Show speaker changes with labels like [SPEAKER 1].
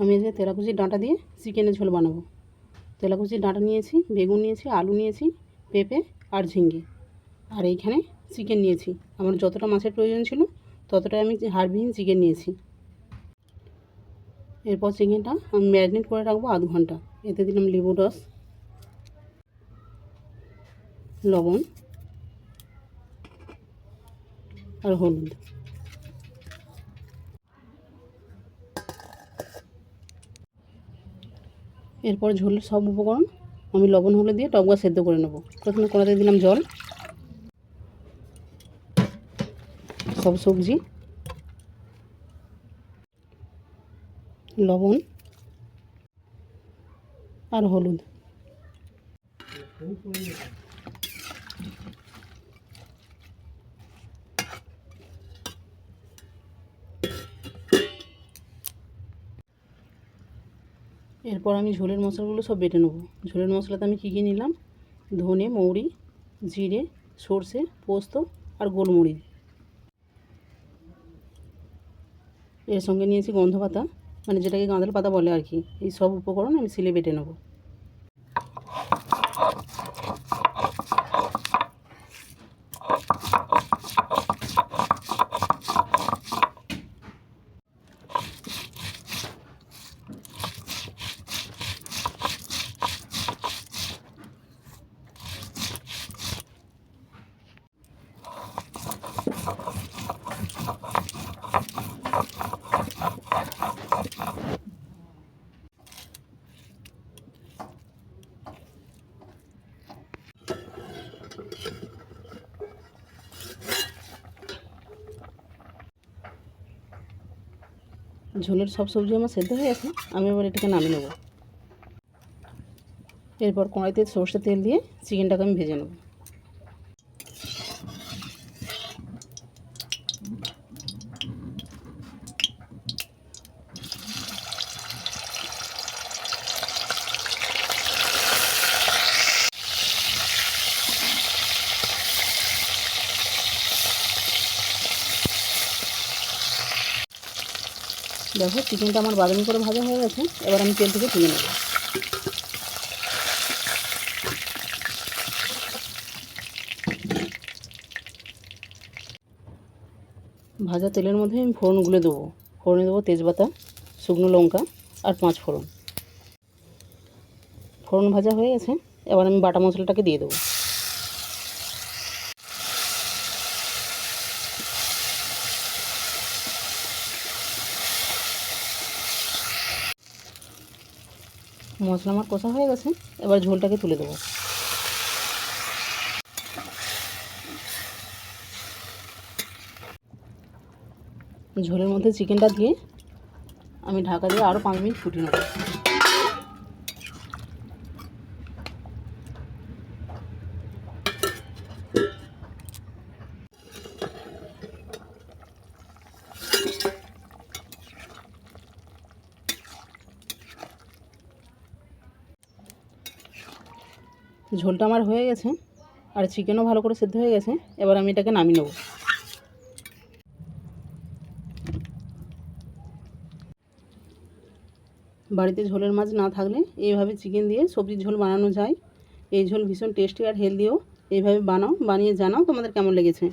[SPEAKER 1] আমি যে তেলাকুচির ডাঁটা দিয়ে চিকেনের ঝোল বানাবো। তেলাকুচির ডাঁটা নিয়েছি, বেগুন নিয়েছি, আলু নিয়েছি, পেঁপে আর ঝিঙ্গে। আর এইখানে চিকেন নিয়েছি। আমার যতটা মাছের প্রয়োজন ছিল, ততটাই আমি হাড়বিহীন চিকেন নিয়েছি। এরপর চিকেনটা আমি ম্যারিনেট করে রাখব আধ ঘণ্টা। এতে দিলাম লেবু রস, লবণ আর হলুদ। এরপর ঝোলের সব উপকরণ আমি লবণ হলে দিয়ে টক সেদ্ধ করে নেব। প্রথমে কড়াতে দিলাম জল, সব সবজি, লবণ আর হলুদ। এরপর আমি ঝোলের মশলাগুলো সব বেটে নেব। ঝোলের মশলাতে আমি কী কী নিলাম? ধনে, মৌরি, জিরে, সর্ষে, পোস্ত আর গোলমরিচ। এর সঙ্গে নিয়েছি গন্ধ পাতা মানে যেটাকে গাঁদাল পাতা বলে আর কি। এই সব উপকরণ আমি সিলে বেটে নেব। ঝোলের সব সবজি আমার সেদ্ধ হয়ে গেছে, আমি এবার এটাকে নামিয়ে নেব। এরপর কড়াইতে সর্ষে তেল দিয়ে চিকেনটাকে আমি ভেজে নেব। দেখো চিকেনটা আমার বাদামি করে ভাজা হয়ে গেছে, এবার আমি তেল থেকে তুলে নেব। ভাজা তেলের মধ্যে আমি ফোড়নগুলো দেবো। ফোড়নে দেবো তেজপাতা, শুকনো লঙ্কা আর পাঁচ ফোড়ন। ফোড়ন ভাজা হয়ে গেছে, এবার আমি বাটা মশলাটাকে দিয়ে দেবো। মশলা আমার কষা হয়ে গেছে, এবার ঝোলটাকে তুলে দেবো। ঝোলের মধ্যে চিকেনটা দিয়ে আমি ঢাকা দিয়ে আরও পাঁচ মিনিট ফুটিয়ে নেব। ঝোলটা আমার হয়ে গেছে আর চিকেনও ভালো করে সেদ্ধ হয়ে গেছে, এবার আমি এটাকে নামিয়ে নেব। বাড়িতে ঝোলের মাছ না থাকলে এইভাবে চিকেন দিয়ে সবজির ঝোল বানানো যায়। এই ঝোল ভীষণ টেস্টি আর হেলদিও। এইভাবে বানাও, বানিয়ে জানাও তোমাদের কেমন লেগেছে।